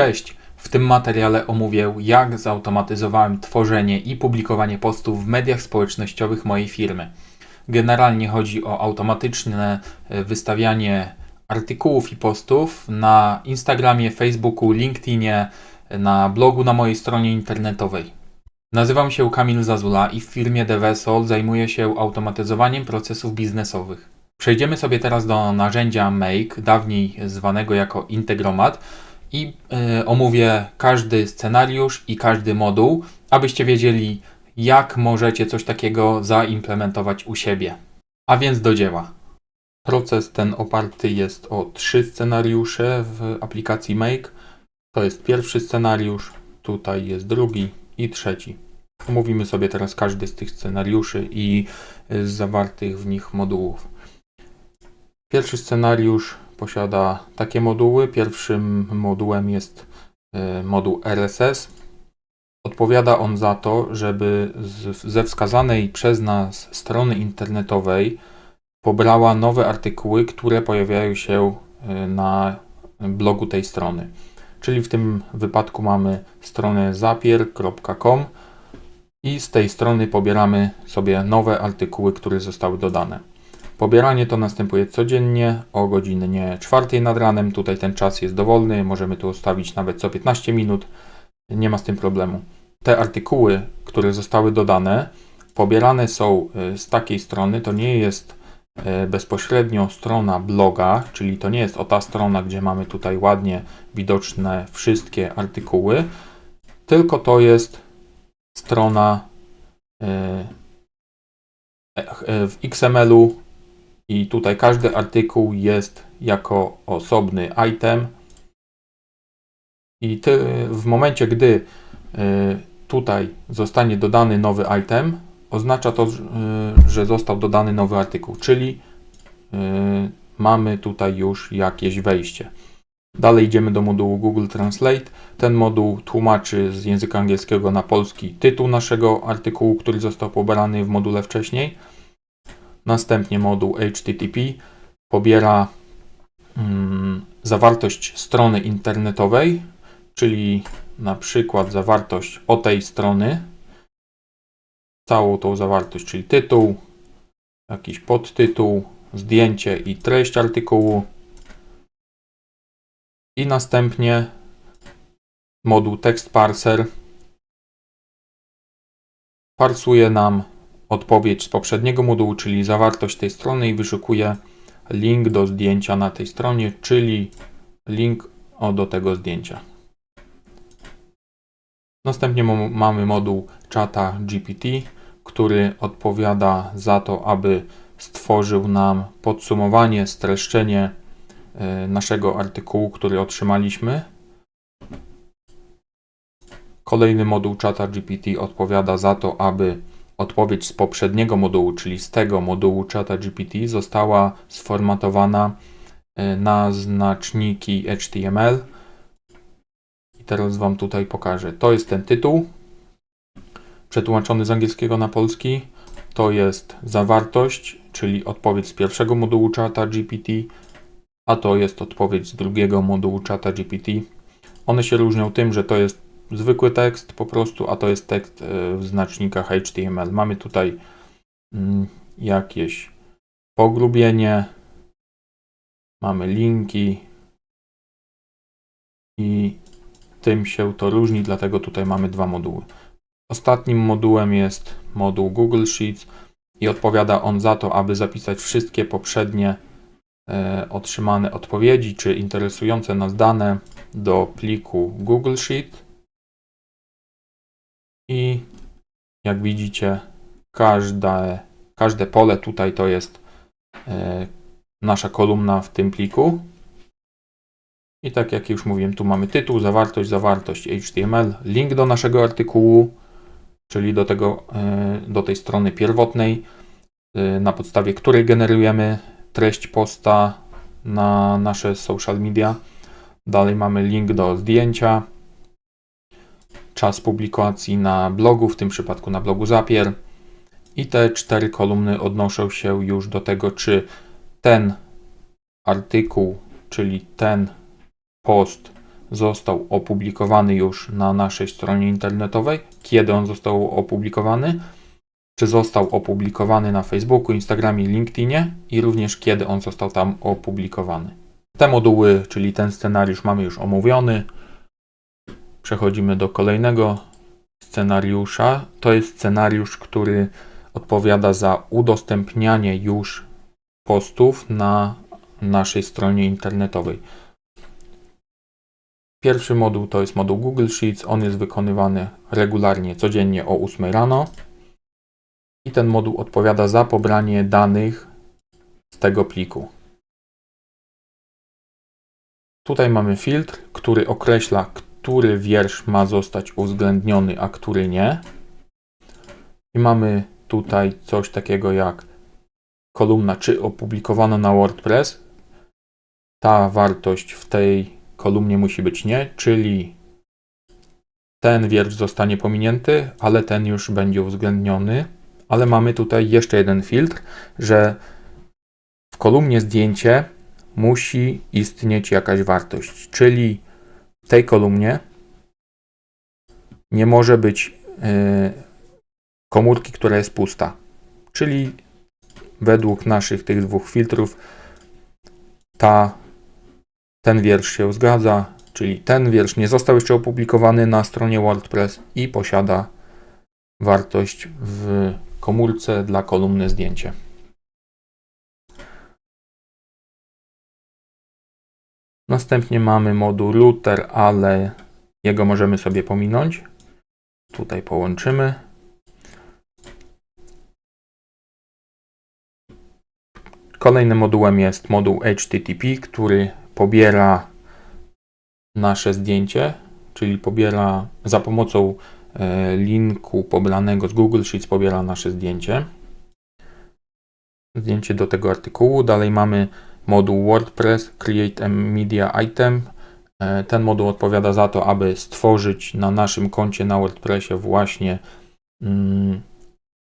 Cześć! W tym materiale omówię, jak zautomatyzowałem tworzenie i publikowanie postów w mediach społecznościowych mojej firmy. Generalnie chodzi o automatyczne e, wystawianie artykułów i postów na Instagramie, Facebooku, LinkedInie, na blogu na mojej stronie internetowej. Nazywam się Kamil Zazula i w firmie Devesol zajmuję się automatyzowaniem procesów biznesowych. Przejdziemy sobie teraz do narzędzia Make, dawniej zwanego jako Integromat i y, omówię każdy scenariusz i każdy moduł, abyście wiedzieli, jak możecie coś takiego zaimplementować u siebie. A więc do dzieła. Proces ten oparty jest o trzy scenariusze w aplikacji Make. To jest pierwszy scenariusz, tutaj jest drugi i trzeci. Omówimy sobie teraz każdy z tych scenariuszy i y, zawartych w nich modułów. Pierwszy scenariusz posiada takie moduły. Pierwszym modułem jest y, moduł RSS. Odpowiada on za to, żeby ze wskazanej przez nas strony internetowej pobrała nowe artykuły, które pojawiają się y, na blogu tej strony. Czyli w tym wypadku mamy stronę zapier.com i z tej strony pobieramy sobie nowe artykuły, które zostały dodane. Pobieranie to następuje codziennie o godzinie 4 nad ranem. Tutaj ten czas jest dowolny, możemy tu ustawić nawet co 15 minut. Nie ma z tym problemu. Te artykuły, które zostały dodane, pobierane są y, z takiej strony. To nie jest y, bezpośrednio strona bloga, czyli to nie jest o ta strona, gdzie mamy tutaj ładnie widoczne wszystkie artykuły, tylko to jest strona y, e, w XML-u i tutaj każdy artykuł jest jako osobny item. I ty, w momencie, gdy y, tutaj zostanie dodany nowy item, oznacza to, y, że został dodany nowy artykuł, czyli y, mamy tutaj już jakieś wejście. Dalej idziemy do modułu Google Translate. Ten moduł tłumaczy z języka angielskiego na polski tytuł naszego artykułu, który został pobrany w module wcześniej. Następnie moduł HTTP pobiera mm, zawartość strony internetowej, czyli na przykład zawartość o tej strony, całą tą zawartość, czyli tytuł, jakiś podtytuł, zdjęcie i treść artykułu. I następnie moduł text parser parsuje nam odpowiedź z poprzedniego modułu, czyli zawartość tej strony i wyszukuję link do zdjęcia na tej stronie, czyli link o, do tego zdjęcia. Następnie mamy moduł czata GPT, który odpowiada za to, aby stworzył nam podsumowanie, streszczenie e, naszego artykułu, który otrzymaliśmy. Kolejny moduł czata GPT odpowiada za to, aby odpowiedź z poprzedniego modułu, czyli z tego modułu czata GPT, została sformatowana e, na znaczniki HTML. I teraz Wam tutaj pokażę. To jest ten tytuł, przetłumaczony z angielskiego na polski. To jest zawartość, czyli odpowiedź z pierwszego modułu czata GPT, a to jest odpowiedź z drugiego modułu czata GPT. One się różnią tym, że to jest zwykły tekst po prostu, a to jest tekst e, w znacznikach HTML. Mamy tutaj mm, jakieś pogrubienie, mamy linki i tym się to różni, dlatego tutaj mamy dwa moduły. Ostatnim modułem jest moduł Google Sheets i odpowiada on za to, aby zapisać wszystkie poprzednie e, otrzymane odpowiedzi czy interesujące nas dane do pliku Google Sheet i jak widzicie każde, każde pole tutaj to jest e, nasza kolumna w tym pliku. I tak jak już mówiłem, tu mamy tytuł, zawartość, zawartość HTML, link do naszego artykułu, czyli do, tego, e, do tej strony pierwotnej, e, na podstawie której generujemy treść posta na nasze social media. Dalej mamy link do zdjęcia, czas publikacji na blogu, w tym przypadku na blogu Zapier. I te cztery kolumny odnoszą się już do tego, czy ten artykuł, czyli ten post został opublikowany już na naszej stronie internetowej, kiedy on został opublikowany, czy został opublikowany na Facebooku, Instagramie, LinkedInie i również kiedy on został tam opublikowany. Te moduły, czyli ten scenariusz mamy już omówiony. Przechodzimy do kolejnego scenariusza. To jest scenariusz, który odpowiada za udostępnianie już postów na naszej stronie internetowej. Pierwszy moduł to jest moduł Google Sheets. On jest wykonywany regularnie, codziennie o 8 rano. I ten moduł odpowiada za pobranie danych z tego pliku. Tutaj mamy filtr, który określa, który wiersz ma zostać uwzględniony, a który nie. I mamy tutaj coś takiego jak kolumna, czy opublikowano na WordPress. Ta wartość w tej kolumnie musi być nie, czyli ten wiersz zostanie pominięty, ale ten już będzie uwzględniony. Ale mamy tutaj jeszcze jeden filtr, że w kolumnie zdjęcie musi istnieć jakaś wartość, czyli tej kolumnie nie może być yy, komórki, która jest pusta. Czyli według naszych tych dwóch filtrów ta, ten wiersz się zgadza, czyli ten wiersz nie został jeszcze opublikowany na stronie WordPress i posiada wartość w komórce dla kolumny zdjęcie. Następnie mamy moduł router, ale jego możemy sobie pominąć. Tutaj połączymy. Kolejnym modułem jest moduł HTTP, który pobiera nasze zdjęcie, czyli pobiera za pomocą e, linku pobranego z Google Sheets pobiera nasze zdjęcie. Zdjęcie do tego artykułu. Dalej mamy moduł WordPress Create a Media Item. E, ten moduł odpowiada za to, aby stworzyć na naszym koncie na WordPressie właśnie mm,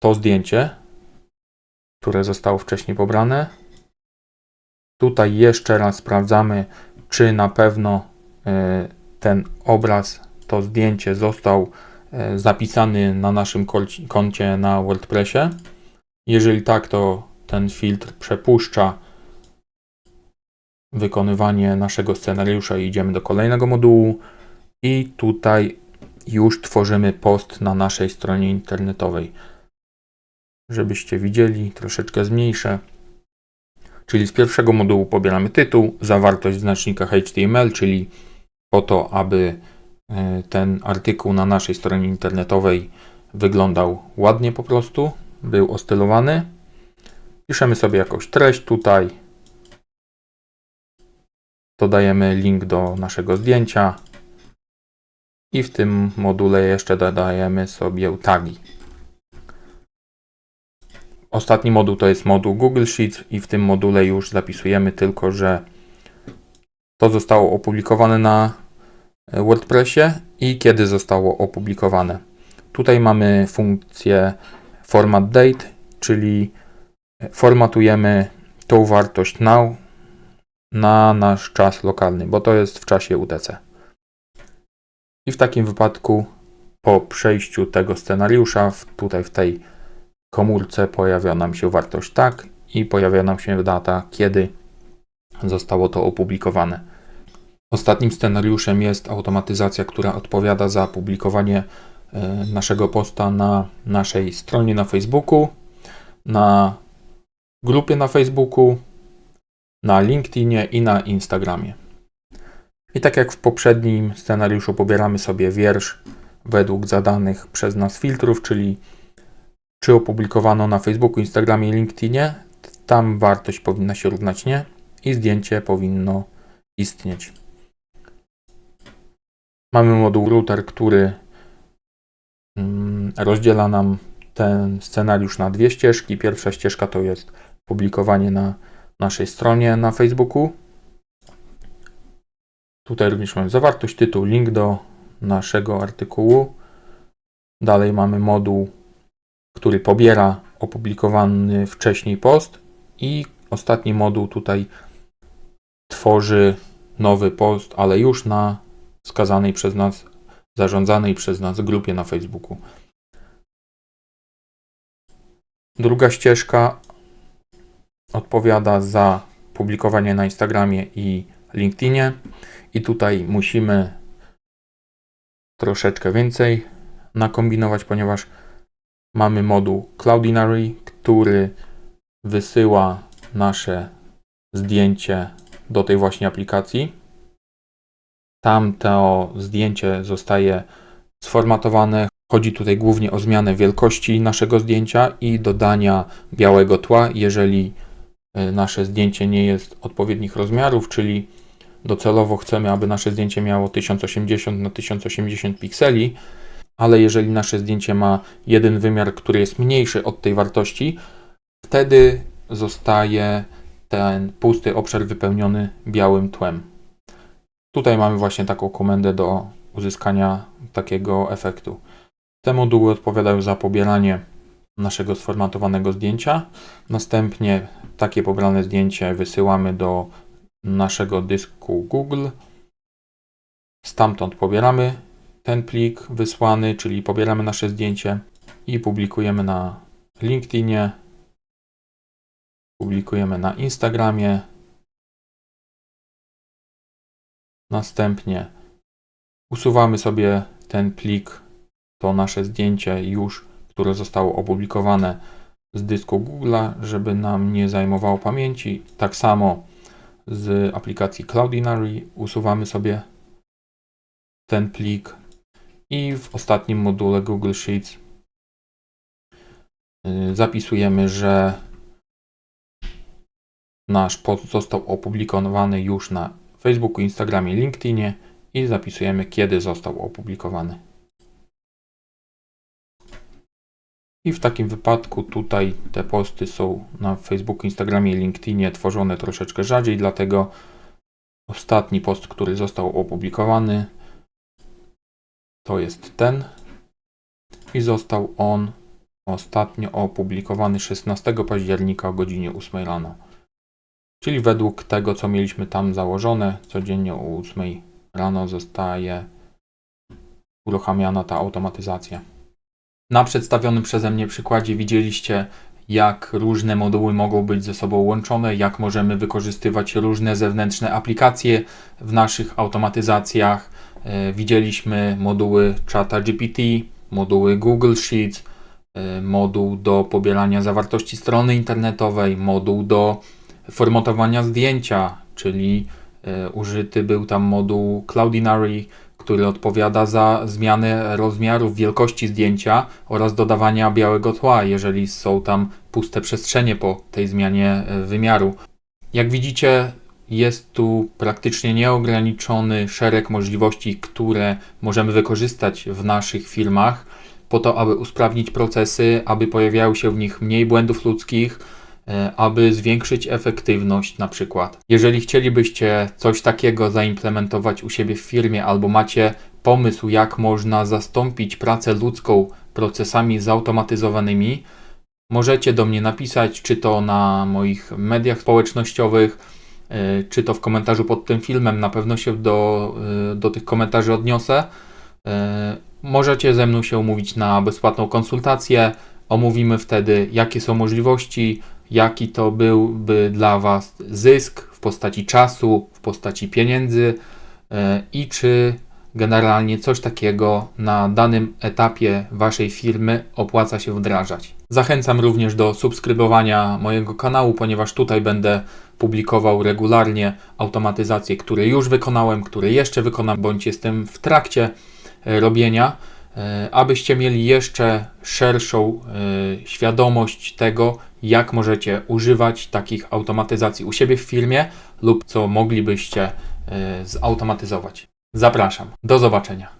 to zdjęcie, które zostało wcześniej pobrane. Tutaj jeszcze raz sprawdzamy, czy na pewno e, ten obraz, to zdjęcie został e, zapisany na naszym koncie na WordPressie. Jeżeli tak, to ten filtr przepuszcza wykonywanie naszego scenariusza i idziemy do kolejnego modułu. I tutaj już tworzymy post na naszej stronie internetowej. Żebyście widzieli, troszeczkę zmniejszę. Czyli z pierwszego modułu pobieramy tytuł, zawartość w znacznikach HTML, czyli po to, aby e, ten artykuł na naszej stronie internetowej wyglądał ładnie po prostu, był ostylowany. Piszemy sobie jakąś treść tutaj. Dodajemy link do naszego zdjęcia. I w tym module jeszcze dodajemy sobie tagi. Ostatni moduł to jest moduł Google Sheets i w tym module już zapisujemy tylko, że to zostało opublikowane na WordPressie i kiedy zostało opublikowane. Tutaj mamy funkcję format date, czyli formatujemy tą wartość now na nasz czas lokalny, bo to jest w czasie UTC. I w takim wypadku po przejściu tego scenariusza, tutaj w tej komórce pojawia nam się wartość tak i pojawia nam się data, kiedy zostało to opublikowane. Ostatnim scenariuszem jest automatyzacja, która odpowiada za publikowanie e, naszego posta na naszej stronie na Facebooku, na grupie na Facebooku, na LinkedInie i na Instagramie. I tak jak w poprzednim scenariuszu pobieramy sobie wiersz według zadanych przez nas filtrów, czyli czy opublikowano na Facebooku, Instagramie i LinkedInie, tam wartość powinna się równać nie i zdjęcie powinno istnieć. Mamy moduł router, który mm, rozdziela nam ten scenariusz na dwie ścieżki. Pierwsza ścieżka to jest publikowanie na naszej stronie na Facebooku. Tutaj również mamy zawartość, tytuł, link do naszego artykułu. Dalej mamy moduł który pobiera opublikowany wcześniej post i ostatni moduł tutaj tworzy nowy post, ale już na wskazanej przez nas, zarządzanej przez nas grupie na Facebooku. Druga ścieżka odpowiada za publikowanie na Instagramie i LinkedInie. I tutaj musimy troszeczkę więcej nakombinować, ponieważ mamy moduł Cloudinary, który wysyła nasze zdjęcie do tej właśnie aplikacji. Tam to zdjęcie zostaje sformatowane. Chodzi tutaj głównie o zmianę wielkości naszego zdjęcia i dodania białego tła, jeżeli nasze zdjęcie nie jest odpowiednich rozmiarów, czyli docelowo chcemy, aby nasze zdjęcie miało 1080 na 1080 pikseli, ale jeżeli nasze zdjęcie ma jeden wymiar, który jest mniejszy od tej wartości, wtedy zostaje ten pusty obszar wypełniony białym tłem. Tutaj mamy właśnie taką komendę do uzyskania takiego efektu. Te moduły odpowiadają za pobieranie naszego sformatowanego zdjęcia. Następnie takie pobrane zdjęcie wysyłamy do naszego dysku Google. Stamtąd pobieramy ten plik wysłany, czyli pobieramy nasze zdjęcie i publikujemy na LinkedInie, publikujemy na Instagramie. Następnie usuwamy sobie ten plik, to nasze zdjęcie już, które zostało opublikowane z dysku Google'a, żeby nam nie zajmowało pamięci. Tak samo z aplikacji Cloudinary usuwamy sobie ten plik i w ostatnim module Google Sheets y, zapisujemy, że nasz post został opublikowany już na Facebooku, Instagramie, LinkedInie i zapisujemy, kiedy został opublikowany. I w takim wypadku tutaj te posty są na Facebooku, Instagramie i LinkedInie tworzone troszeczkę rzadziej, dlatego ostatni post, który został opublikowany, to jest ten. I został on ostatnio opublikowany 16 października o godzinie 8 rano. Czyli według tego, co mieliśmy tam założone, codziennie o 8 rano zostaje uruchamiana ta automatyzacja. Na przedstawionym przeze mnie przykładzie widzieliście, jak różne moduły mogą być ze sobą łączone, jak możemy wykorzystywać różne zewnętrzne aplikacje w naszych automatyzacjach. E, widzieliśmy moduły Chata GPT, moduły Google Sheets, e, moduł do pobierania zawartości strony internetowej, moduł do formatowania zdjęcia, czyli e, użyty był tam moduł Cloudinary, który odpowiada za zmianę rozmiarów wielkości zdjęcia oraz dodawania białego tła, jeżeli są tam puste przestrzenie po tej zmianie e, wymiaru. Jak widzicie, jest tu praktycznie nieograniczony szereg możliwości, które możemy wykorzystać w naszych firmach po to, aby usprawnić procesy, aby pojawiały się w nich mniej błędów ludzkich, aby zwiększyć efektywność na przykład. Jeżeli chcielibyście coś takiego zaimplementować u siebie w firmie albo macie pomysł, jak można zastąpić pracę ludzką procesami zautomatyzowanymi, możecie do mnie napisać, czy to na moich mediach społecznościowych, e, czy to w komentarzu pod tym filmem. Na pewno się do, e, do tych komentarzy odniosę. E, możecie ze mną się umówić na bezpłatną konsultację. Omówimy wtedy, jakie są możliwości, jaki to byłby dla Was zysk w postaci czasu, w postaci pieniędzy i czy generalnie coś takiego na danym etapie Waszej firmy opłaca się wdrażać. Zachęcam również do subskrybowania mojego kanału, ponieważ tutaj będę publikował regularnie automatyzacje, które już wykonałem, które jeszcze wykonam, bądź jestem w trakcie e, robienia, e, abyście mieli jeszcze szerszą e, świadomość tego, jak możecie używać takich automatyzacji u siebie w firmie lub co moglibyście zautomatyzować. Zapraszam. Do zobaczenia.